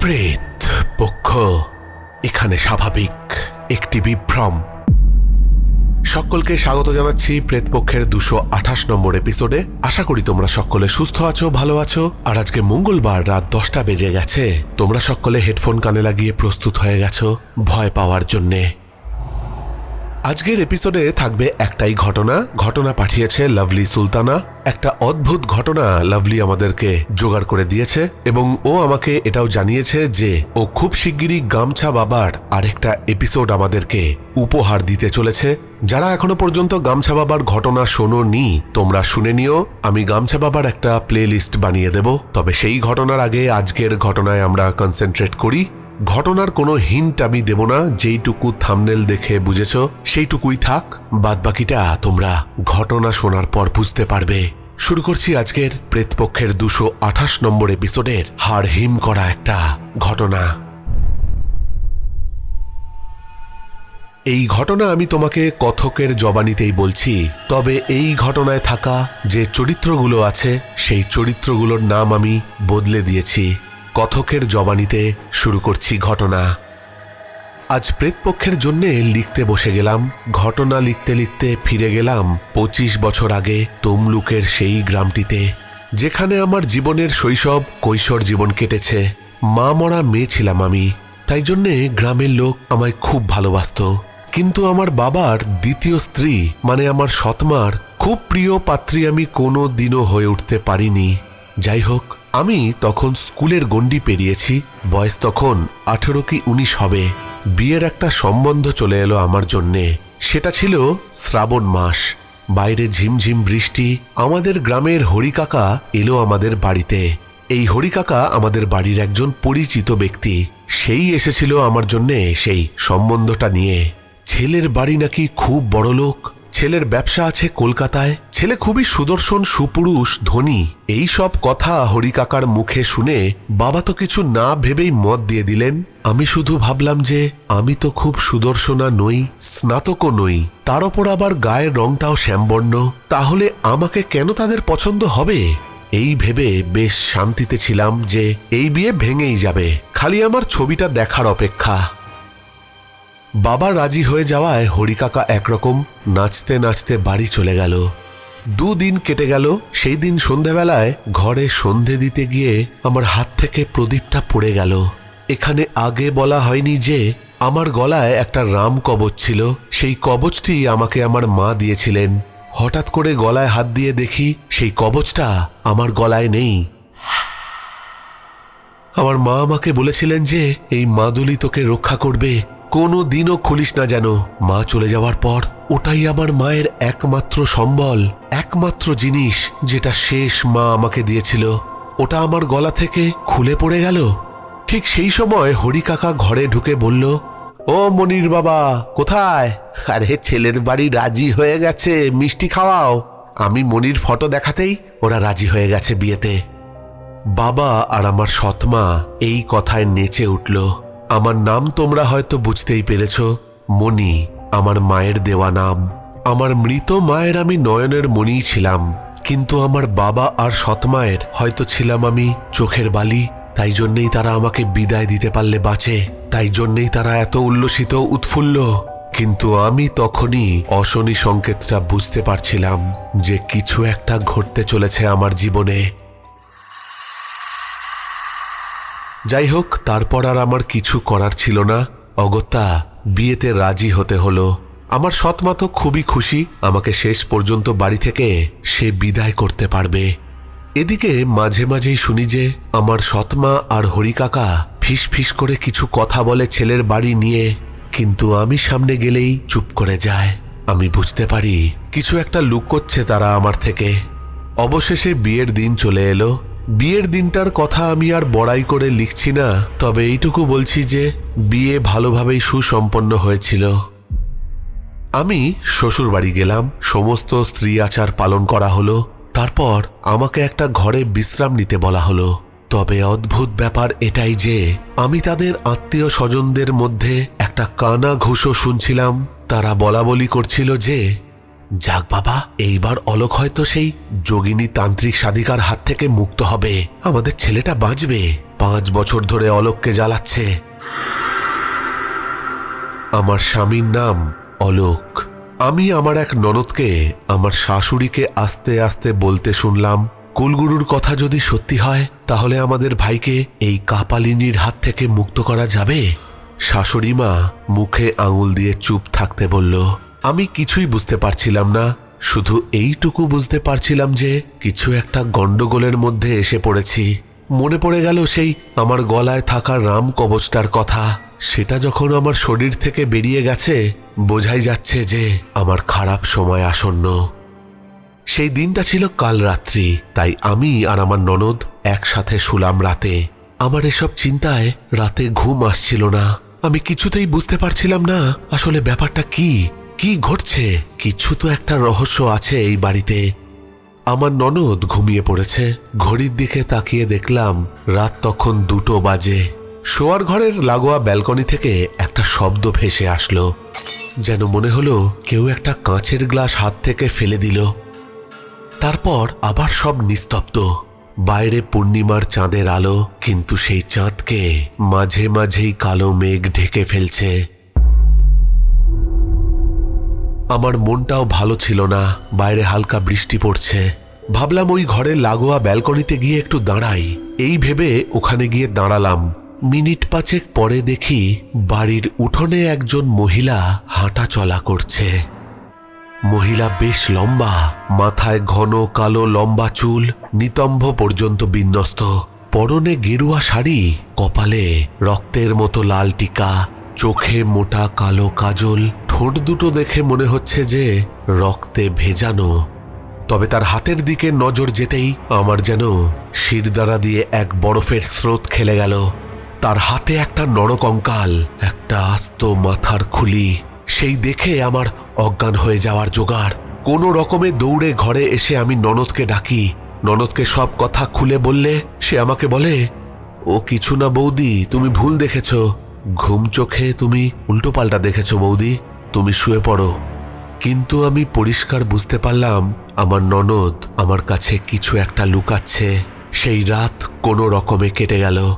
প্রেত পক্ষ, এখানে স্বাভাবিক একটি বিভ্রম। সকলকে স্বাগত জানাচ্ছি প্রেতপক্ষের দুশো আঠাশ নম্বর এপিসোডে আশা করি তোমরা সকলে সুস্থ আছো, ভালো আছো। আর আজকে মঙ্গলবার রাত দশটা বেজে গেছে। তোমরা সকলে হেডফোন কানে লাগিয়ে প্রস্তুত হয়ে গেছো ভয় পাওয়ার জন্যে। আজকের এপিসোডে থাকবে একটাই ঘটনা। ঘটনা পাঠিয়েছে লাভলি সুলতানা। একটা অদ্ভুত ঘটনা লাভলি আমাদেরকে জোগাড় করে দিয়েছে এবং ও আমাকে এটাও জানিয়েছে যে ও খুব শিগগিরই গামছা বাবার আরেকটা এপিসোড আমাদেরকে উপহার দিতে চলেছে। যারা এখনও পর্যন্ত গামছা বাবার ঘটনা শোনো নি তোমরা শুনে নিও। আমি গামছা বাবার একটা প্লে বানিয়ে দেব। তবে সেই ঘটনার আগে আজকের ঘটনায় আমরা কনসেন্ট্রেট করি। ঘটনার কোনো হিন্ট আমি দেব না, যেইটুকু থামনেল দেখে বুঝেছ, সেইটুকুই থাক। বাদবাকিটা তোমরা ঘটনা শোনার পর বুঝতে পারবে। শুরু করছি আজকের প্রেতপক্ষের দুশো আঠাশ নম্বর এপিসোডের হাড় হিম করা একটা ঘটনা। এই ঘটনা আমি তোমাকে কথকের জবানিতেই বলছি, তবে এই ঘটনায় থাকা যে চরিত্রগুলো আছে, সেই চরিত্রগুলোর নাম আমি বদলে দিয়েছি। কথকের জবানিতে শুরু করছি ঘটনা। আজ প্রেতপক্ষের জন্যে লিখতে বসে গেলাম, ঘটনা লিখতে লিখতে ফিরে গেলাম পঁচিশ বছর আগে তমলুকের সেই গ্রামটিতে, যেখানে আমার জীবনের শৈশব কৈশোর জীবন কেটেছে। মা মরা মেয়ে ছিলাম আমি, তাই জন্যে গ্রামের লোক আমায় খুব ভালোবাসত। কিন্তু আমার বাবার দ্বিতীয় স্ত্রী মানে আমার সৎমার, খুব প্রিয় পাত্রী আমি কোনো দিনও হয়ে উঠতে পারিনি। যাই হোক আমি তখন স্কুলের গণ্ডি পেরিয়েছি, বয়স তখন আঠেরো কি উনিশ হবে। বিয়ের একটা সম্বন্ধ চলে এলো আমার জন্যে। সেটা ছিল শ্রাবণ মাস। বাইরে ঝিমঝিম বৃষ্টি, আমাদের গ্রামের হরিকাকা এলো আমাদের বাড়িতে। এই হরিকাকা আমাদের বাড়ির একজন পরিচিত ব্যক্তি। সেই এসেছিল আমার জন্যে সেই সম্বন্ধটা নিয়ে। ছেলের বাড়ি নাকি খুব বড় লোক ছেলের ব্যবসা আছে কলকাতায়। ছেলে খুবই সুদর্শন, সুপুরুষ, ধনী। এই সব কথা হরিকাকার মুখে শুনে বাবা তো কিছু না ভেবেই মত দিয়ে দিলেন। আমি শুধু ভাবলাম যে আমি তো খুব সুদর্শনা নই, স্নাতকও নই। তার ওপর আবার গায়ের রংটাও শ্যামবর্ণ। তাহলে আমাকে কেন তাদের পছন্দ হবে? এই ভেবে বেশ শান্তিতে ছিলাম যে এই বিয়ে ভেঙেই যাবে। খালি আমার ছবিটা দেখার অপেক্ষা। বাবা রাজি হয়ে যাওয়ায় হরিকাকা একরকম নাচতে নাচতে বাড়ি চলে গেল। দুদিন কেটে গেল, সেই দিন সন্ধেবেলায় ঘরে সন্ধে দিতে গিয়ে আমার হাত থেকে প্রদীপটা পড়ে গেল। এখানে আগে বলা হয়নি যে আমার গলায় একটা রাম কবচ ছিল, সেই কবচটি আমাকে আমার মা দিয়েছিলেন। হঠাৎ করে গলায় হাত দিয়ে দেখি সেই কবচটা আমার গলায় নেই। আমার মা আমাকে বলেছিলেন যে এই মাদুলি তোকে রক্ষা করবে কোনো দিনও খুলিস না যেন। মা চলে যাওয়ার পর ওটাই আমার মায়ের একমাত্র সম্বল, একমাত্র জিনিস যেটা শেষ মা আমাকে দিয়েছিল। ওটা আমার গলা থেকে খুলে পড়ে গেল। ঠিক সেই সময় হরি কাকা ঘরে ঢুকে বলল, ও মনির বাবা, কোথায়? আরে, ছেলের বাড়ি রাজি হয়ে গেছে, মিষ্টি খাওয়াও। আমি মনির ফটো দেখাতেই ওরা রাজি হয়ে গেছে বিয়েতে। বাবা আর আমার সৎমা এই কথায় নেচে উঠল। আমার নাম তোমরা হয়তো বুঝতেই পেরেছ, মণি, আমার মায়ের দেওয়া নাম। আমার মৃত মায়ের আমি নয়নের মণিই ছিলাম, কিন্তু আমার বাবা আর সৎমায়ের হয়তো ছিলাম আমি চোখের বালি, তাই জন্যেই তারা আমাকে বিদায় দিতে পারলে বাঁচে, তাই জন্যেই তারা এত উল্লসিত, উৎফুল্ল। কিন্তু আমি তখনই অশনি সংকেতটা বুঝতে পারছিলাম যে কিছু একটা ঘটতে চলেছে আমার জীবনে। যাই হোক তারপর আর আমার কিছু করার ছিল না। অগত্যা, বিয়েতে রাজি হতে হলো। আমার সৎমা তো খুবই খুশি, আমাকে শেষ পর্যন্ত বাড়ি থেকে সে বিদায় করতে পারবে। এদিকে মাঝে মাঝেই শুনি যে, আমার সৎমা আর হরিকাকা ফিস ফিস করে কিছু কথা বলে ছেলের বাড়ি নিয়ে, কিন্তু আমি সামনে গেলেই চুপ করে যায়। আমি বুঝতে পারি, কিছু একটা লুক করছে তারা আমার থেকে। অবশেষে বিয়ের দিন চলে এলো। বিয়ের দিনটার কথা আমি আর বড়াই করে লিখছি না, তবে এইটুকু বলছি যে বিয়ে ভালোভাবেই সুসম্পন্ন হয়েছিল। আমি শ্বশুর বাড়ি গেলাম, সমস্ত স্ত্রী আচার পালন করা হলো, তারপর আমাকে একটা ঘরে বিশ্রাম নিতে বলা হলো। তবে অদ্ভুত ব্যাপার এটাই যে আমি তাদের আত্মীয় স্বজনদের মধ্যে একটা কানা ঘুষো শুনছিলাম, তারা বলা বলি করছিল যে যাক বাবা, এইবার অলোক হয়তো সেই যোগিনী তান্ত্রিক সাধিকার হাত থেকে মুক্ত হবে। আমাদের ছেলেটা বাঁচবে। পাঁচ বছর ধরে অলোককে জ্বালাচ্ছে। আমার স্বামীর নাম অলোক। আমি আমার এক ননদকে, আমার শাশুড়িকে আস্তে আস্তে বলতে শুনলাম, কুলগুরুর কথা যদি সত্যি হয়, তাহলে আমাদের ভাইকে এই কাপালিনীর হাত থেকে মুক্ত করা যাবে? শাশুড়ি মা মুখে আঙুল দিয়ে চুপ থাকতে বলল আমি কিছুই বুঝতে পারছিলাম না, শুধু এইটুকু বুঝতে পারছিলাম যে কিছু একটা গণ্ডগোলের মধ্যে এসে পড়েছি। মনে পড়ে গেল সেই আমার গলায় থাকা রাম কবচটার কথা। সেটা যখন আমার শরীর থেকে বেরিয়ে গেছে, বোঝাই যাচ্ছে যে আমার খারাপ সময় আসন্ন। সেই দিনটা ছিল কাল রাত্রি, তাই আমি আর আমার ননদ একসাথে শুলাম রাতে। আমার এসব চিন্তায় রাতে ঘুম আসছিল না। আমি কিছুতেই বুঝতে পারছিলাম না আসলে ব্যাপারটা কি। কি ঘটছে? কিছু তো একটা রহস্য আছে এই বাড়িতে। আমার ননদ ঘুমিয়ে পড়েছে। ঘড়ির দিকে তাকিয়ে দেখলাম রাত তখন দুটো বাজে। শোয়ার ঘরের লাগোয়া ব্যালকনি থেকে একটা শব্দ ভেসে আসলো, যেন মনে হলো কেউ একটা কাঁচের গ্লাস হাত থেকে ফেলে দিল। তারপর আবার সব নিস্তব্ধ। বাইরে পূর্ণিমার চাঁদের আলো, কিন্তু সেই চাঁদকে মাঝে মাঝেই কালো মেঘ ঢেকে ফেলছে। আমার মনটাও ভালো ছিল না, বাইরে হালকা বৃষ্টি পড়ছে। ভাবলাম ওই ঘরে লাগোয়া ব্যালকনিতে গিয়ে একটু দাঁড়াই। এই ভেবে ওখানে গিয়ে দাঁড়ালাম। মিনিট পাঁচেক পরে দেখি বাড়ির উঠোনে একজন মহিলা হাঁটা চলা করছে। মহিলা বেশ লম্বা, মাথায় ঘন কালো লম্বা চুল নিতম্ভ পর্যন্ত বিন্যস্ত। পরনে গেরুয়া শাড়ি, কপালে রক্তের মতো লাল টিকা, চোখে মোটা কালো কাজল ঠোঁট দুটো দেখে মনে হচ্ছে যে রক্তে ভেজানো। তবে তার হাতের দিকে নজর যেতেই আমার যেন শিরদাঁড়া দিয়ে এক বরফের স্রোত খেলে গেল। তার হাতে একটা নরকঙ্কাল একটা আস্ত মাথার খুলি। সেই দেখে আমার অজ্ঞান হয়ে যাওয়ার জোগাড়। কোনো রকমে দৌড়ে ঘরে এসে আমি ননদকে ডাকি। ননদকে সব কথা খুলে বললে সে আমাকে বলে, ও কিছু না বৌদি, তুমি ভুল দেখেছ। ঘুম চোখে তুমি উল্টোপাল্টা দেখেছ বৌদি। তুমি শুয়ে পড়ো। কিন্তু আমি পরিষ্কার বুঝতে পারলাম, আমার ননদ আমার কাছে কিছু একটা লুকাচ্ছে। সেই রাত কোনো রকমে কেটে গেল।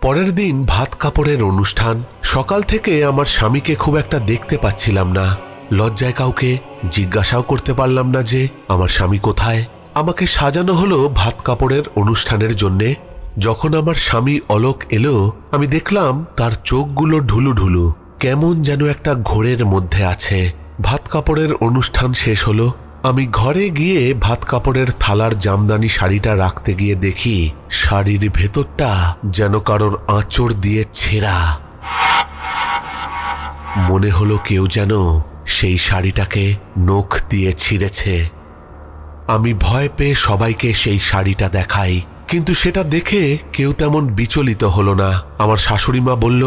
পরের দিন ভাত কাপড়ের অনুষ্ঠান। সকাল থেকে আমার স্বামীকে খুব একটা দেখতে পাচ্ছিলাম না। লজ্জায় কাউকে জিজ্ঞাসাও করতে পারলাম না যে, আমার স্বামী কোথায়? আমাকে সাজানো হলো ভাত কাপড়ের অনুষ্ঠানের জন্যে। যখন আমার স্বামী অলোক এলো, আমি দেখলাম তার চোখগুলো ঢুলু ঢুলু কেমন যেন একটা ঘোরের মধ্যে আছে। ভাত কাপড়ের অনুষ্ঠান শেষ হলো। আমি ঘরে গিয়ে ভাত কাপড়ের থালার জামদানি শাড়িটা রাখতে গিয়ে দেখি, শাড়ির ভেতরটা যেন কারোর আঁচড় দিয়ে ছেঁড়া। মনে হলো কেউ যেন সেই শাড়িটাকে নখ দিয়ে ছিঁড়েছে। আমি ভয় পেয়ে সবাইকে সেই শাড়িটা দেখাই, কিন্তু সেটা দেখে কেউ তেমন বিচলিত হলো না। আমার শাশুড়ি মা বলল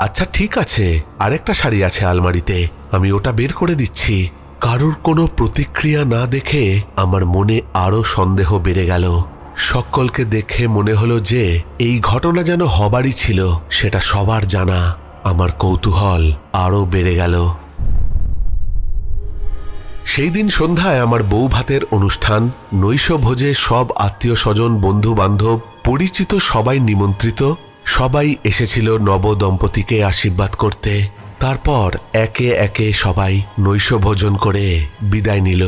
আচ্ছা ঠিক আছে। আরেকটা শাড়ি আছে আলমারিতে। আমি ওটা বের করে দিচ্ছি। কারোর কোনো প্রতিক্রিয়া না দেখে আমার মনে আরও সন্দেহ বেড়ে গেল। সকলকে দেখে মনে হলো যে এই ঘটনা যেন হবারই ছিল, সেটা সবার জানা। আমার কৌতূহল আরও বেড়ে গেল। সেই দিন সন্ধ্যায় আমার বউ ভাতের অনুষ্ঠান, নৈশভোজে সব আত্মীয় স্বজন বন্ধু বান্ধব পরিচিত সবাই নিমন্ত্রিত সবাই এসেছিল নব দম্পতিকে আশীর্বাদ করতে। তারপর একে একে সবাই নৈশ ভোজন করে বিদায় নিল।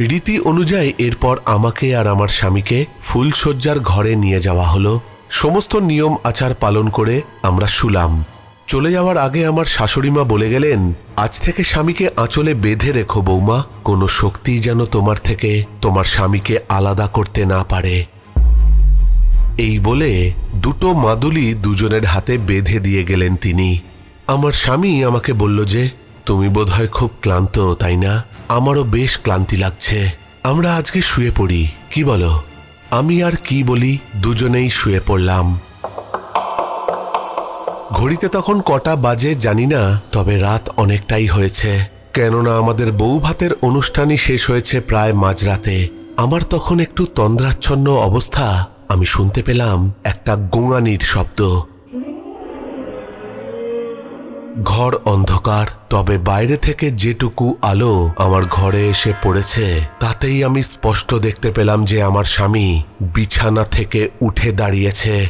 রীতি অনুযায়ী এরপর আমাকে আর আমার স্বামীকে ফুলশয্যার ঘরে নিয়ে যাওয়া হলো। সমস্ত নিয়ম আচার পালন করে আমরা শুলাম। চলে যাওয়ার আগে আমার শাশুড়িমা বলে গেলেন, আজ থেকে স্বামীকে আঁচলে বেঁধে রেখো বৌমা। কোনো শক্তি যেন তোমার থেকে তোমার স্বামীকে আলাদা করতে না পারে। এই বলে দুটো মাদুলি দুজনের হাতে বেঁধে দিয়ে গেলেন তিনি। আমার স্বামী আমাকে বলল যে, তুমি বোধহয় খুব ক্লান্ত, তাই না? আমারও বেশ ক্লান্তি লাগছে। আমরা আজকে শুয়ে পড়ি, কি বলো? আমি আর কি বলি, দুজনেই শুয়ে পড়লাম। ঘড়িতে তখন কটা বাজে জানি না, তবে রাত অনেকটাই হয়েছে। কেননা আমাদের বউ ভাতের অনুষ্ঠানই শেষ হয়েছে প্রায় মাঝরাতে। আমার তখন একটু তন্দ্রাচ্ছন্ন অবস্থা। আমি শুনতে পেলাম একটা গোঙানির শব্দ। ঘর অন্ধকার, তবে বাইরে থেকে যেটুকু আলো আমার ঘরে এসে পড়েছে, তাতেই আমি স্পষ্ট দেখতে পেলাম যে আমার স্বামী বিছানা থেকে উঠে দাঁড়িয়েছে।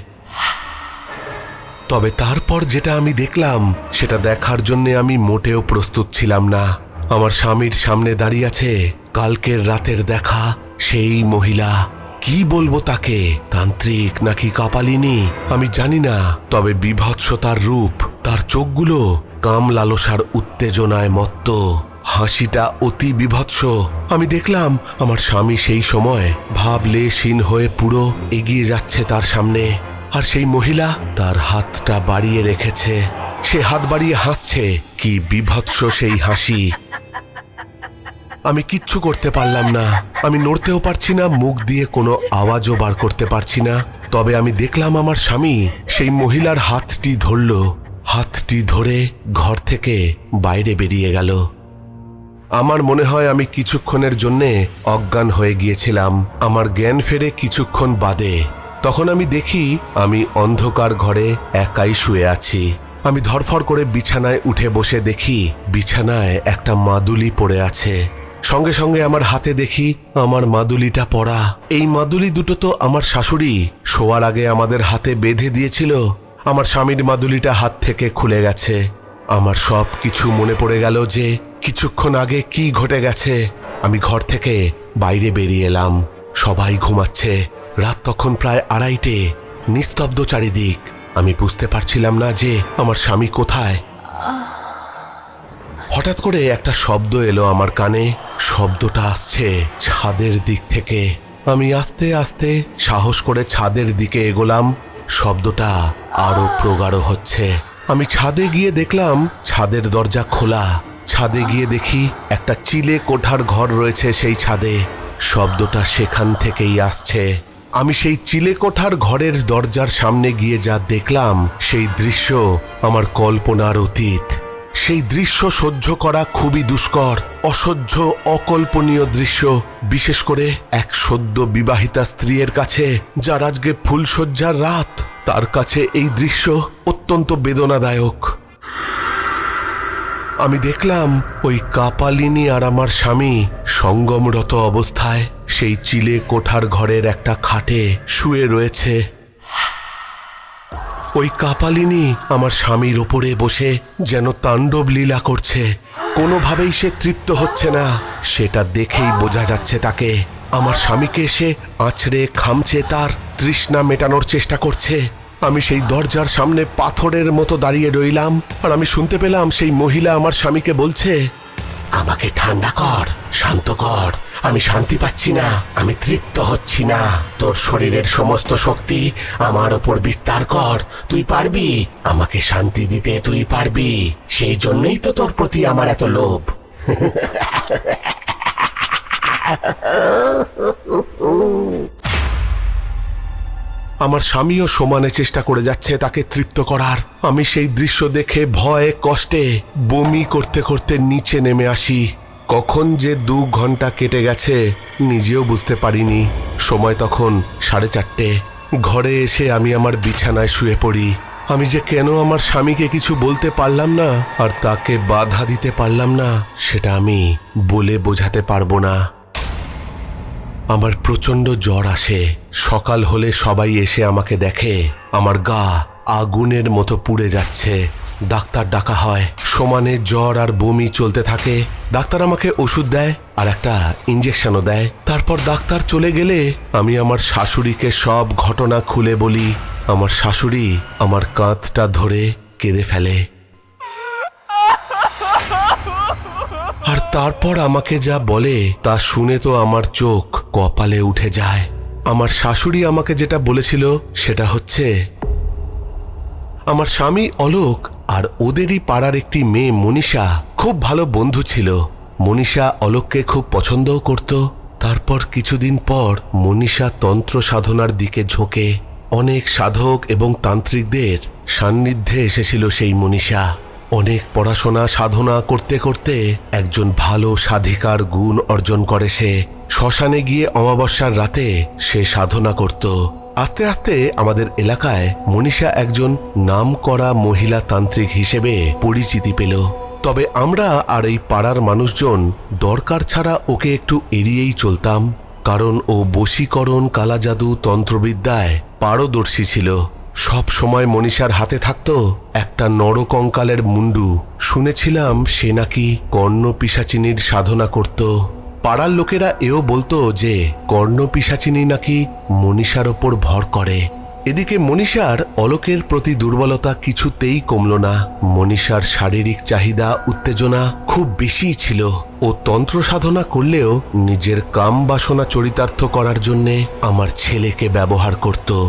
তবে তারপর যেটা আমি দেখলাম, সেটা দেখার জন্য আমি মোটেও প্রস্তুত ছিলাম না। আমার স্বামীর সামনে দাঁড়িয়ে আছে কালকের রাতের দেখা সেই মহিলা। কি বলব তাকে? তান্ত্রিক নাকি কাপালিনী? আমি জানি না, তবে বিভৎসতার রূপ, তার চোখগুলো কাম লালসার উত্তেজনায় মত্ত। হাসিটা অতি বিভৎস। আমি দেখলাম আমার স্বামী সেই সময় ভাবলেশীন হয়ে পুরো এগিয়ে যাচ্ছে তার সামনে, আর সেই মহিলা তার হাতটা বাড়িয়ে রেখেছে। সে হাত বাড়িয়ে হাসছে, কি বিভৎস সেই হাসি। আমি কিচ্ছু করতে পারলাম না। আমি নড়তেও পারছি না, মুখ দিয়ে কোনো আওয়াজও বার করতে পারছি না। তবে আমি দেখলাম আমার স্বামী, সেই মহিলার হাতটি ধরল। হাতটি ধরে ঘর থেকে বাইরে বেরিয়ে গেল। আমার মনে হয় আমি কিছুক্ষণের জন্যে অজ্ঞান হয়ে গিয়েছিলাম। আমার জ্ঞান ফেরে কিছুক্ষণ বাদে, তখন আমি দেখি আমি অন্ধকার ঘরে একাই শুয়ে আছি। আমি ধরফর করে বিছানায় উঠে বসে দেখি বিছানায় একটা মাদুলি পড়ে আছে। সঙ্গে সঙ্গে আমার হাতে দেখি আমার মাদুলিটা পড়া। এই মাদুলি দুটো তো আমার শাশুড়ি। শোয়ার আগে আমাদের হাতে বেঁধে দিয়েছিল। আমার স্বামীর মাদুলিটা হাত থেকে খুলে গেছে। আমার সব কিছু মনে পড়ে গেল যে কিছুক্ষণ আগে কি ঘটে গেছে। আমি ঘর থেকে বাইরে বেরিয়ে এলাম। সবাই ঘুমাচ্ছে। রাত তখন প্রায় আড়াইটে। নিস্তব্ধ চারিদিক। আমি বুঝতে পারছিলাম না যে আমার স্বামী কোথায়। হঠাৎ করে একটা শব্দ এলো আমার কানে। শব্দটা আসছে ছাদের দিক থেকে। আমি আস্তে আস্তে সাহস করে ছাদের দিকে এগোলাম। শব্দটা আরও প্রগাঢ় হচ্ছে। আমি ছাদে গিয়ে দেখলাম ছাদের দরজা খোলা। ছাদে গিয়ে দেখি একটা চিলে কোঠার ঘর রয়েছে সেই ছাদে। শব্দটা সেখান থেকেই আসছে। আমি সেই চিলে কোঠার ঘরের দরজার সামনে গিয়ে যা দেখলাম, সেই দৃশ্য আমার কল্পনার অতীত। সেই দৃশ্য সহ্য করা খুবই দুষ্কর, অসহ্য, অকল্পনীয় দৃশ্য, বিশেষ করে এক সদ্য বিবাহিতা স্ত্রীর কাছে, যার আজকে ফুলশয্যার রাত। তার কাছে এই দৃশ্য অত্যন্ত বেদনাদায়ক। আমি দেখলাম ওই কাপালিনী আর আমার স্বামী সঙ্গমরত অবস্থায় সেই চিলে কোঠার ঘরের একটা খাটে শুয়ে রয়েছে। ওই কাপালিনী আমার স্বামীর ওপরে বসে যেন তাণ্ডব লীলা করছে। কোনোভাবেই সে তৃপ্ত হচ্ছে না। সেটা দেখেই বোঝা যাচ্ছে তাকে। আমার স্বামীকে সে আছড়ে খামছে তার তৃষ্ণা মেটানোর চেষ্টা করছে। আমি সেই দরজার সামনে পাথরের মতো দাঁড়িয়ে রইলাম আর আমি শুনতে পেলাম সেই মহিলা আমার স্বামীকে বলছে আমাকে ঠান্ডা কর, শান্ত কর। আমি শান্তি পাচ্ছি না, আমি তৃপ্ত হচ্ছি না। তোর শরীরের সমস্ত শক্তি আমার ওপর বিস্তার কর, তুই পারবি। আমাকে শান্তি দিতে তুই পারবি। সেই জন্যই তো তোর প্রতি আমার এত লোভ। আমার স্বামীও সমানে চেষ্টা করে যাচ্ছে তাকে তৃপ্ত করার। আমি সেই দৃশ্য দেখে ভয়ে, কষ্টে বমি করতে করতে নিচে নেমে আসি। কখন যে দু ঘণ্টা কেটে গেছে, নিজেও বুঝতে পারিনি। সময় তখন সাড়ে চারটে। ঘরে এসে আমি আমার বিছানায় শুয়ে পড়ি। আমি যে কেন আমার স্বামীকে কিছু বলতে পারলাম না, আর তাকে বাধা দিতে পারলাম না, সেটা আমি বলে বোঝাতে পারব না। আমার প্রচণ্ড জ্বর আসে। সকাল হলে সবাই এসে আমাকে দেখে। আমার গা আগুনের মতো পুড়ে যাচ্ছে। ডাক্তার ডাকা হয়। সমানে জ্বর আর বমি চলতে থাকে। ডাক্তার আমাকে ওষুধ দেয় আর একটা ইঞ্জেকশনও দেয়। তারপর ডাক্তার চলে গেলে আমি আমার শাশুড়িকে সব ঘটনা খুলে বলি। আমার শাশুড়ি আমার কাঁধটা ধরে কেঁদে ফেলে। আর তারপর আমাকে যা বলে তা শুনে তো আমার চোখ কপালে উঠে যায়। আমার শাশুড়ি আমাকে যেটা বলেছিল, সেটা হচ্ছে, আমার স্বামী অলোক আর ওদেরই পাড়ার একটি মেয়ে মনীষা খুব ভালো বন্ধু ছিল। মনীষা অলোককে খুব পছন্দও করত। তারপর কিছুদিন পর মনীষা তন্ত্র সাধনার দিকে ঝোঁকে। অনেক সাধক এবং তান্ত্রিকদের সান্নিধ্যে এসেছিল সেই মনীষা। অনেক পড়াশোনা, সাধনা করতে করতে একজন ভালো সাধিকার গুণ অর্জন করে সে। শ্মশানে গিয়ে অমাবস্যার রাতে সে সাধনা করত। আস্তে আস্তে আমাদের এলাকায় মনীষা একজন নামকরা মহিলা তান্ত্রিক হিসেবে পরিচিতি পেল। তবে আমরা আর এই পাড়ার মানুষজন দরকার ছাড়া ওকে একটু এড়িয়েই চলতাম, কারণ ও বশীকরণ, কালাজাদু, তন্ত্রবিদ্যায় পারদর্শী ছিল। সব সময় মনীষার হাতে থাকত একটা নরকঙ্কালের মুন্ডু। শুনেছিলাম সে নাকি কর্ণ পিসাচিনীর সাধনা করত। পাড়ার লোকেরা এও বলতো যে কর্ণ পিসাচিনী নাকি মনীষার ওপর ভর করে। এদিকে মনীষার অলোকের প্রতি দুর্বলতা কিছুতেই কমল না। মনীষার শারীরিক চাহিদা, উত্তেজনা খুব বেশিই ছিল। ও তন্ত্র সাধনা করলেও নিজের কাম বাসনা চরিতার্থ করার জন্যে আমার ছেলেকে ব্যবহার করত।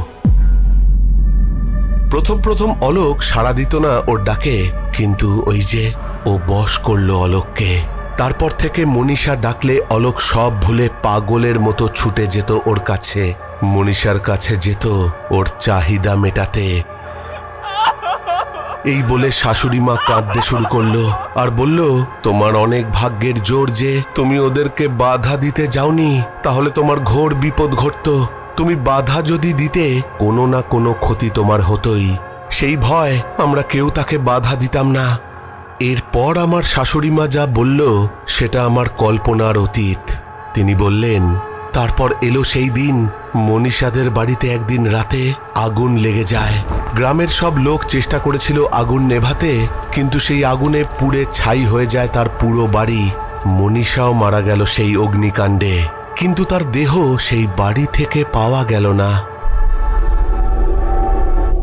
প্রথম প্রথম অলোক সাড়া দিত না ওর ডাকে, কিন্তু ওই যে ও বশ করল অলোককে। তারপর থেকে মনীষা ডাকলে অলোক সব ভুলে পাগলের মতো ছুটে যেত ওর কাছে। মনীষার কাছে যেত ওর চাহিদা মেটাতে। এই বলে শাশুড়ি মা কাঁদতে শুরু করল আর বলল, তোমার অনেক ভাগ্যের জোর যে তুমি ওদেরকে বাধা দিতে যাওনি, তাহলে তোমার ঘোর বিপদ ঘটতো। তুমি বাধা যদি দিতে, কোনো না কোনো ক্ষতি তোমার হতোই। সেই ভয় আমরা কেউ তাকে বাধা দিতাম না। এরপর আমার শাশুড়ি মা যা বলল, সেটা আমার কল্পনার অতীত। তিনি বললেন, তারপর এলো সেই দিন, মনীষাদের বাড়িতে একদিন রাতে আগুন লেগে যায়। গ্রামের সব লোক চেষ্টা করেছিল আগুন নেভাতে, কিন্তু সেই আগুনে পুড়ে ছাই হয়ে যায় তার পুরো বাড়ি। মনীষাও মারা গেল সেই অগ্নিকাণ্ডে। কিন্তু তার দেহ সেই বাড়ি থেকে পাওয়া গেল না।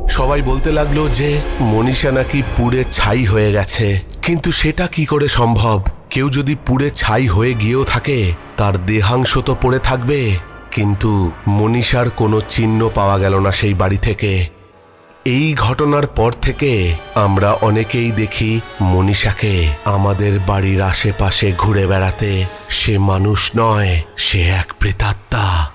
সবাই বলতে লাগল যে, মনীষা নাকি পুড়ে ছাই হয়ে গেছে। কিন্তু সেটা কি করে সম্ভব? কেউ যদি পুড়ে ছাই হয়ে গিয়েও থাকে, তার দেহাংশ তো পড়ে থাকবে। কিন্তু মনীষার কোনো চিহ্ন পাওয়া গেল না সেই বাড়ি থেকে। এই ঘটনার পর থেকে আমরা অনেকেই দেখি মনীষাকে আমাদের বাড়ির আশেপাশে ঘুরে বেড়াতে। সে মানুষ নয়, সে এক প্রেতাত্মা।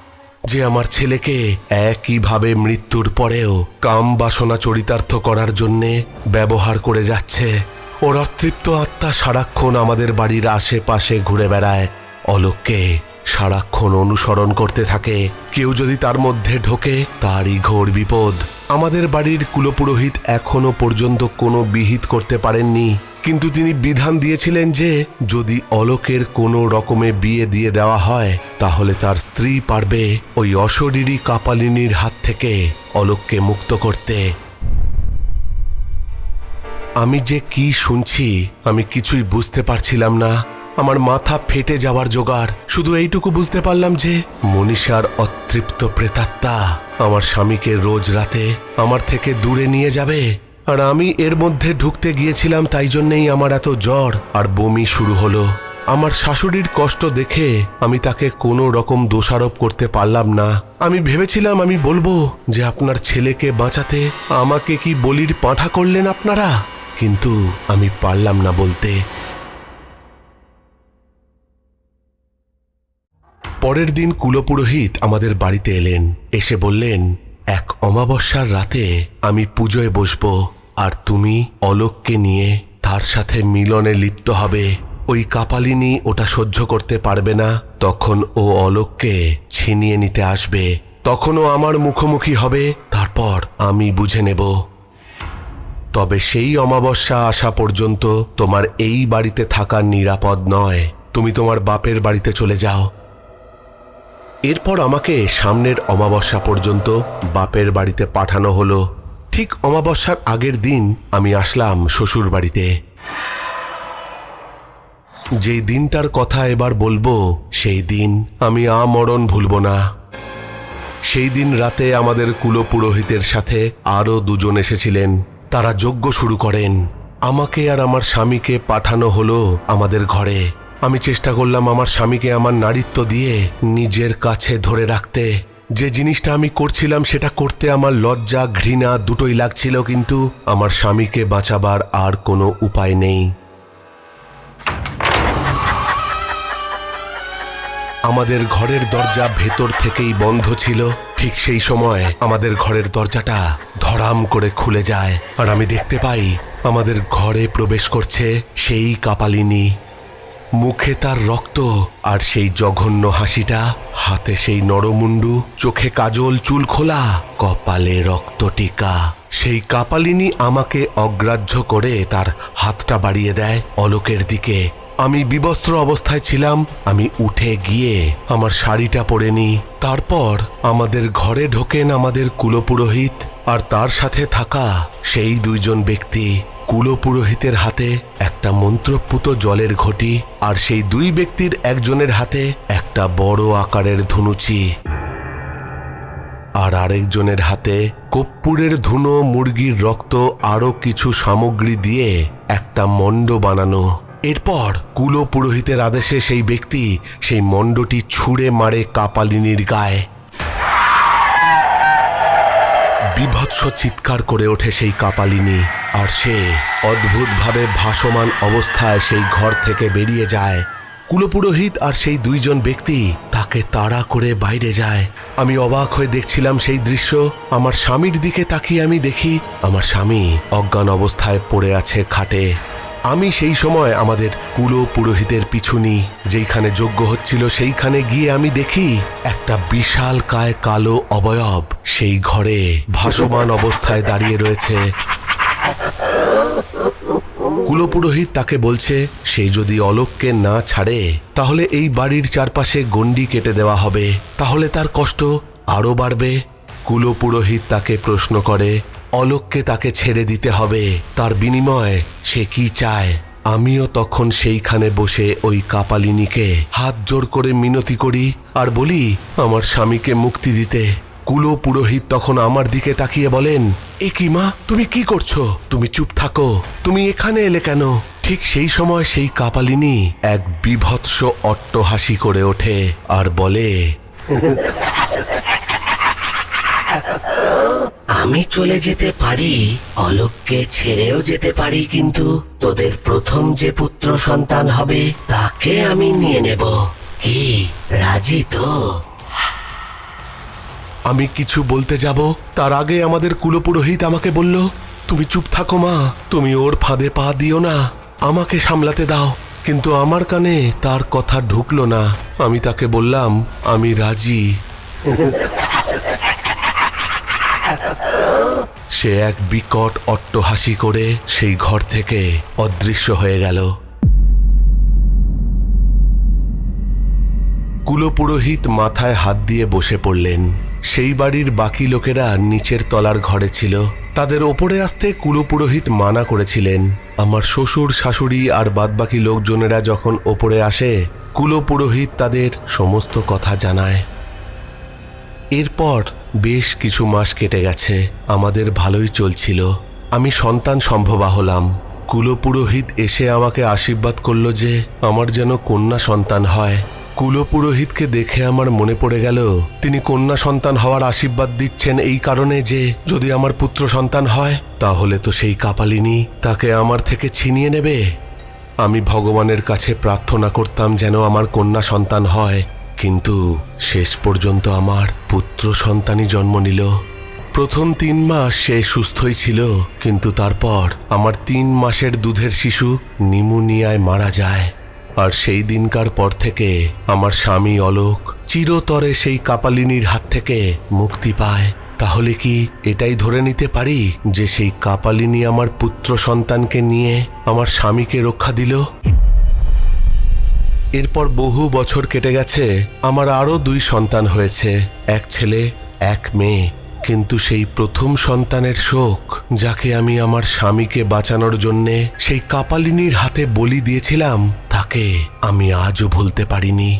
যে আমার ছেলেকে একইভাবে মৃত্যুর পরেও কাম বাসনা চরিতার্থ করার জন্যে ব্যবহার করে যাচ্ছে, ওর অতৃপ্ত আত্মা সারাক্ষণ আমাদের বাড়ির আশেপাশে ঘুরে বেড়ায়। অলোককে সারাক্ষণ অনুসরণ করতে থাকে। কেউ যদি তার মধ্যে ঢোকে, তারই ঘোর বিপদ। আমাদের বাড়ির কুলপুরোহিত এখনও পর্যন্ত কোনো বিহিত করতে পারেননি। কিন্তু তিনি বিধান দিয়েছিলেন যে, যদি অলোকের কোনো রকমে বিয়ে দিয়ে দেওয়া হয়, তাহলে তার স্ত্রী পারবে ওই অশরীরী কাপালিনীর হাত থেকে অলোককে মুক্ত করতে। আমি যে কি শুনছি, আমি কিছুই বুঝতে পারছিলাম না। আমার মাথা ফেটে যাওয়ার জোগাড়। শুধু এইটুকু বুঝতে পারলাম যে, মনীষার অতৃপ্ত প্রেতাত্মা আমার স্বামীকে রোজ রাতে আমার থেকে দূরে নিয়ে যাবে। আর আমি এর মধ্যে ঢুকতে গিয়েছিলাম তাই জন্যেই আমার এত জ্বর আর বমি শুরু হলো। আমার শাশুড়ির কষ্ট দেখে আমি তাকে কোনো রকম দোষারোপ করতে পারলাম না। আমি ভেবেছিলাম, আমি বলব যে, আপনার ছেলেকে বাঁচাতে আমাকে কি বলির পাঁঠা করলেন আপনারা? কিন্তু আমি পারলাম না বলতে। পরের দিন কুলপুরোহিত আমাদের বাড়িতে এলেন। এসে বললেন, এক অমাবস্যার রাতে আমি পুজোয় বসবো আর তুমি অলোককে নিয়ে তার সাথে মিলনে লিপ্ত হবে। ওই কাপালিনী ওটা সহ্য করতে পারবে না। তখন ও অলোককে ছিনিয়ে নিতে আসবে। তখনও আমার মুখোমুখি হবে। তারপর আমি বুঝে নেব। তবে সেই অমাবস্যা আসা পর্যন্ত তোমার এই বাড়িতে থাকা নিরাপদ নয়। তুমি তোমার বাপের বাড়িতে চলে যাও। এরপর আমাকে সামনের অমাবস্যা পর্যন্ত বাপের বাড়িতে পাঠানো হলো। ঠিক অমাবস্যার আগের দিন আমি আসলাম শ্বশুর বাড়িতে। যেই দিনটার কথা এবার বলব, সেই দিন আমি আমরণ ভুলব না। সেই দিন রাতে আমাদের কুলপুরোহিতের সাথে আরও দুজন এসেছিলেন। তারা যজ্ঞ শুরু করেন। আমাকে আর আমার স্বামীকে পাঠানো হলো আমাদের ঘরে। আমি চেষ্টা করলাম আমার স্বামীকে আমার নারীত্ব দিয়ে নিজের কাছে ধরে রাখতে। যে জিনিসটা আমি করছিলাম সেটা করতে আমার লজ্জা, ঘৃণা দুটোই লাগছিল, কিন্তু আমার স্বামীকে বাঁচাবার আর কোনো উপায় নেই। আমাদের ঘরের দরজা ভেতর থেকেই বন্ধ ছিল। ঠিক সেই সময় আমাদের ঘরের দরজাটা ধরাম করে খুলে যায়। আর আমি দেখতে পাই, আমাদের ঘরে প্রবেশ করছে সেই কাপালিনী। মুখে তার রক্ত আর সেই জঘন্য হাসিটা, হাতে সেই নরমুন্ডু চোখে কাজল চুল খোলা, কপালে রক্ত টিকা। সেই কাপালিনী আমাকে অগ্রাহ্য করে তার হাতটা বাড়িয়ে দেয় অলোকের দিকে। আমি বিবস্ত্র অবস্থায় ছিলাম, আমি উঠে গিয়ে আমার শাড়িটা পরে নিই তারপর আমাদের ঘরে ঢোকেন আমাদের কুলপুরোহিত আর তার সাথে থাকা সেই দুইজন ব্যক্তি কুলপুরোহিতের হাতে একটা মন্ত্রপুত জলের ঘটি আর সেই দুই ব্যক্তির একজনের হাতে একটা বড় আকারের ধুনুচি। আর আরেকজনের হাতে কপ্পুরের ধুনো, মুরগির রক্ত, আরও কিছু সামগ্রী দিয়ে একটা মণ্ড বানানো। এরপর কুলো পুরোহিতের আদেশে সেই ব্যক্তি সেই মণ্ডটি ছুঁড়ে মারে কাপালিনীর গায়ে। বিভৎস চিৎকার করে ওঠে সেই কাপালিনী। আর সে অদ্ভুতভাবে ভাসমান অবস্থায় সেই ঘর থেকে বেরিয়ে যায়। কুলপুরোহিত আর সেই দুইজন ব্যক্তি তাকে তাড়া করে বাইরে যায়। আমি অবাক হয়ে দেখছিলাম সেই দৃশ্য। আমার স্বামীর দিকে তাকিয়ে আমি দেখি, আমার স্বামী অজ্ঞান অবস্থায় পড়ে আছে খাটে। আমি সেই সময় আমাদের কুলো পুরোহিতের পিছুনি, যেইখানে যোগ্য হচ্ছিল সেইখানে গিয়ে আমি দেখি, একটা বিশাল কায় কালো অবয়ব সেই ঘরে ভাসমান অবস্থায় দাঁড়িয়ে রয়েছে। কুলপুরোহিত তাকে বলছে, সে যদি অলোককে না ছাড়ে, তাহলে এই বাড়ির চারপাশে গণ্ডি কেটে দেওয়া হবে। তাহলে তার কষ্ট আরও বাড়বে। কুলপুরোহিত তাকে প্রশ্ন করে অলোককে তাকে ছেড়ে দিতে হবে। তার বিনিময়ে সে কি চায়? আমিও তখন সেইখানে বসে ওই কাপালিনীকে হাত জোর করে মিনতি করি আর বলি, আমার স্বামীকে মুক্তি দিতে। কুলো পুরোহিত তখন আমার দিকে তাকিয়ে বলেন, এ কি মা, তুমি কি করছ? তুমি চুপ থাকো। তুমি এখানে এলে কেন? ঠিক সেই সময় সেই কাপালিনী এক বিভৎস অট্টহাসি করে ওঠে আর বলে, আমি চলে যেতে পারি অলোককে ছেড়েও যেতে পারি, কিন্তু তোদের প্রথম যে পুত্র সন্তান হবে, তাকে আমি নিয়ে নেব। কি, রাজি তো? আমি কিছু বলতে যাব? তার আগে আমাদের কুলপুরোহিত আমাকে বলল, তুমি চুপ থাকো মা, তুমি ওর ফাঁদে পা দিও না, আমাকে সামলাতে দাও। কিন্তু আমার কানে তার কথা ঢুকলো না। আমি তাকে বললাম, আমি রাজি। সে এক বিকট অট্টহাসি করে সেই ঘর থেকে অদৃশ্য হয়ে গেল। কুলপুরোহিত মাথায় হাত দিয়ে বসে পড়লেন। সেই বাড়ির বাকি লোকেরা নিচের তলার ঘরে ছিল। তাদের ওপরে আসতে কুলপুরোহিত মানা করেছিলেন। আমার শ্বশুর, শাশুড়ি আর বাদবাকি লোকজনেরা যখন ওপরে আসে কুলপুরোহিত তাদের সমস্ত কথা জানায়। এরপর বেশ কিছু মাস কেটে গেছে, আমাদের ভালোই চলছিল। আমি সন্তান সম্ভবা হলাম। কুলপুরোহিত এসে আমাকে আশীর্বাদ করল যে, আমার যেন কন্যা সন্তান হয়। কুলপুরোহিতকে দেখে আমার মনে পড়ে গেল, তিনি কন্যা সন্তান হওয়ার আশীর্বাদ দিচ্ছেন এই কারণে যে, যদি আমার পুত্র সন্তান হয়, তাহলে তো সেই কাপালিনী তাকে আমার থেকে ছিনিয়ে নেবে। আমি ভগবানের কাছে প্রার্থনা করতাম যেন আমার কন্যা সন্তান হয়, কিন্তু শেষ পর্যন্ত আমার পুত্র সন্তানই জন্ম নিল। প্রথম তিন মাস সে সুস্থই ছিল, কিন্তু তারপর আমার তিন মাসের দুধের শিশু নিমোনিয়ায় মারা যায়। আর সেই দিনকার পর থেকে আমার স্বামী অলোক চিরতরে সেই কাপালিনীর হাত থেকে মুক্তি পায়। তাহলে কি এটাই ধরে নিতে পারি যে সেই কাপালিনী আমার পুত্র সন্তানকে নিয়ে আমার স্বামীকে রক্ষা দিল? এরপর বহু বছর কেটে গেছে, আমার আরও দুই সন্তান হয়েছে, এক ছেলে, এক মেয়ে। কিন্তু সেই প্রথম সন্তানের শোক, যাকে আমি আমার স্বামীকে বাঁচানোর জন্যে সেই কাপালিনীর হাতে বলি দিয়েছিলাম তাকে আমি আজও ভুলতে পারিনি।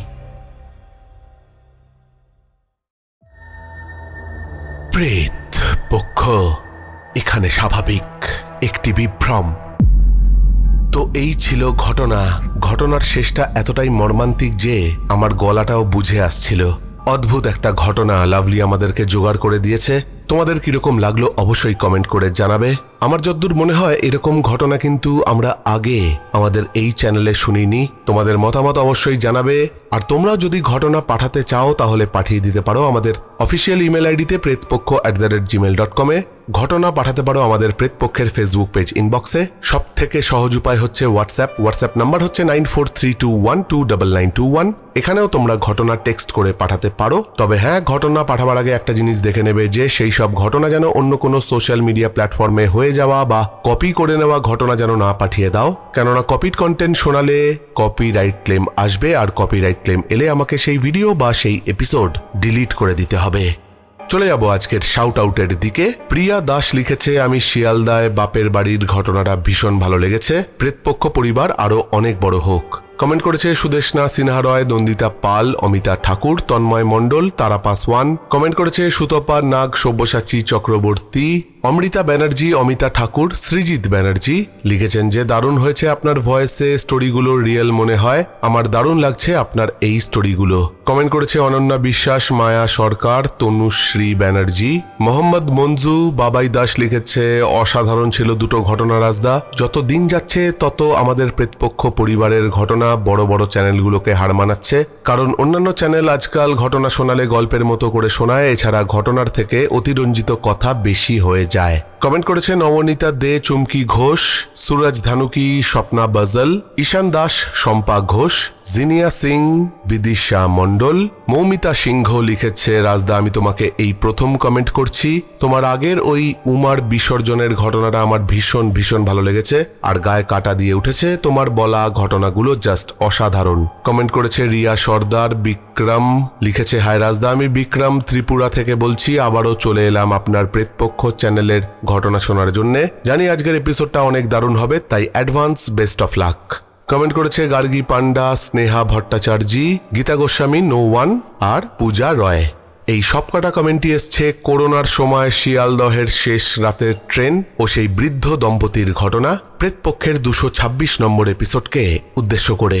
প্রেত পক্ষ, এখানে স্বাভাবিক একটি বিভ্রম। তো এই ছিল ঘটনা। ঘটনার শেষটা এতটাই মর্মান্তিক যে আমার গলাটাও বুঝে আসছিল। অদ্ভুত একটা ঘটনা লাভলি আমাদেরকে জোগাড় করে দিয়েছে। তোমাদের কীরকম লাগল অবশ্যই কমেন্ট করে জানাবে। আমার যদ্দূর মনে হয় এরকম ঘটনা কিন্তু আমরা আগে আমাদের এই চ্যানেলে শুনিনি। তোমাদের মতামত অবশ্যই জানাবে। আর তোমরা যদি ঘটনা পাঠাতে চাও তাহলে পাঠিয়ে দিতে পারো আমাদের অফিসিয়াল ইমেল আইডিতে Pretpokkho at the rate Gmail dot কমে ঘটনা পাঠাতে পারো আমাদের প্রেতপক্ষের ফেসবুক পেজ ইনবক্সে সব থেকে সহজ উপায় হচ্ছে হোয়াটসঅ্যাপ হোয়াটসঅ্যাপ নাম্বার হচ্ছে nine four three two one two double nine two one এখানেও তোমরা ঘটনা টেক্সট করে পাঠাতে পারো। তবে হ্যাঁ ঘটনা পাঠাবার আগে একটা জিনিস দেখে নেবে যে সেই সব ঘটনা যেন অন্য কোনো সোশ্যাল মিডিয়া প্ল্যাটফর্মে হয়ে যাওয়া বা কপি করে নেওয়া ঘটনা যেন না পাঠিয়ে দাও। কেননা কপিড কন্টেন্ট শোনালে কপিরাইট ক্লেম আসবে আর কপিরাইট ক্লেম এলে আমাকে সেই ভিডিও বা সেই এপিসোড ডিলিট করে দিতে হবে। চলে যাব আজকের শাউট আউটের দিকে। প্রিয়া দাস লিখেছে, আমি শিয়ালদায় বাপের বাড়ির ঘটনাটা ভীষণ ভালো লেগেছে। প্রেতপক্ষ পরিবার আরও অনেক বড় হোক। কমেন্ট করেছে সুদেশনা সিনহা রয় দন্দিতা পাল, অমিতা ঠাকুর, তন্ময় মণ্ডল তারা পাসওয়ান কমেন্ট করেছে সুতপা নাগ, সব্যসাচী চক্রবর্তী অমৃতা ব্যানার্জি, অমিতা ঠাকুর, সৃজিৎ ব্যানার্জি লিখেছেন যে, দারুণ হয়েছে আপনার ভয়েসে স্টোরিগুলো রিয়েল মনে হয়। আমার দারুণ লাগছে আপনার এই স্টোরিগুলো। কমেন্ট করেছে অনন্যা বিশ্বাস, মায়া সরকার, তনুশ্রী ব্যানার্জি। মোহাম্মদ মঞ্জু, বাবাই দাস লিখেছে, অসাধারণ ছিল দুটো ঘটনা রাজদা। যত দিন যাচ্ছে, তত আমাদের প্রেতপক্ষ পরিবারের ঘটনা বড় বড় চ্যানেলগুলোকে হার মানাচ্ছে। কারণ অন্যান্য চ্যানেল আজকাল ঘটনা শোনালে গল্পের মতো করে শোনায়। এছাড়া ঘটনার থেকে অতিরঞ্জিত কথা বেশি হয়ে যায় কমেন্ট করেছেন নবনীতা দে, চুমকি ঘোষ, সুরজ ধানুকি, স্বপ্না বাজল, ঈশান দাস, শম্পা ঘোষ, জিনিয়া সিং, বিদিশা মণ্ডল, মৌমিতা সিংহ লিখেছে, রাজদা, আমি তোমাকে এই প্রথম কমেন্ট করছি। তোমার আগের ওই উমার বিসর্জনের ঘটনাটা আমার ভীষণ ভীষণ ভালো লেগেছে আর গায়ে কাটা দিয়ে উঠেছে। তোমার বলা ঘটনাগুলো জাস্ট অসাধারণ। কমেন্ট করেছে, রিয়া সর্দার, বিক্রম লিখেছে, হায় রাজদা, আমি বিক্রম ত্রিপুরা থেকে বলছি, আবারও চলে এলাম আপনার প্রেতপক্ষ চ্যানেলের ঘটনা শোনার জন্য। জানি আজকের এপিসোডটা অনেক দারুণ হবে, তাই advance best of luck comment করেছে গার্গী পান্ডা স্নেহা ভট্টাচার্যী, গীতা গোস্বামী নো ওয়ান আর পূজা রয়। এই সবকটা কমেন্টই এসছে করোনার সময় শিয়ালদহের শেষ রাতের ট্রেন ও সেই বৃদ্ধ দম্পতির ঘটনা প্রেতপক্ষের দুশো ছাব্বিশ নম্বর এপিসোডকে উদ্দেশ্য করে।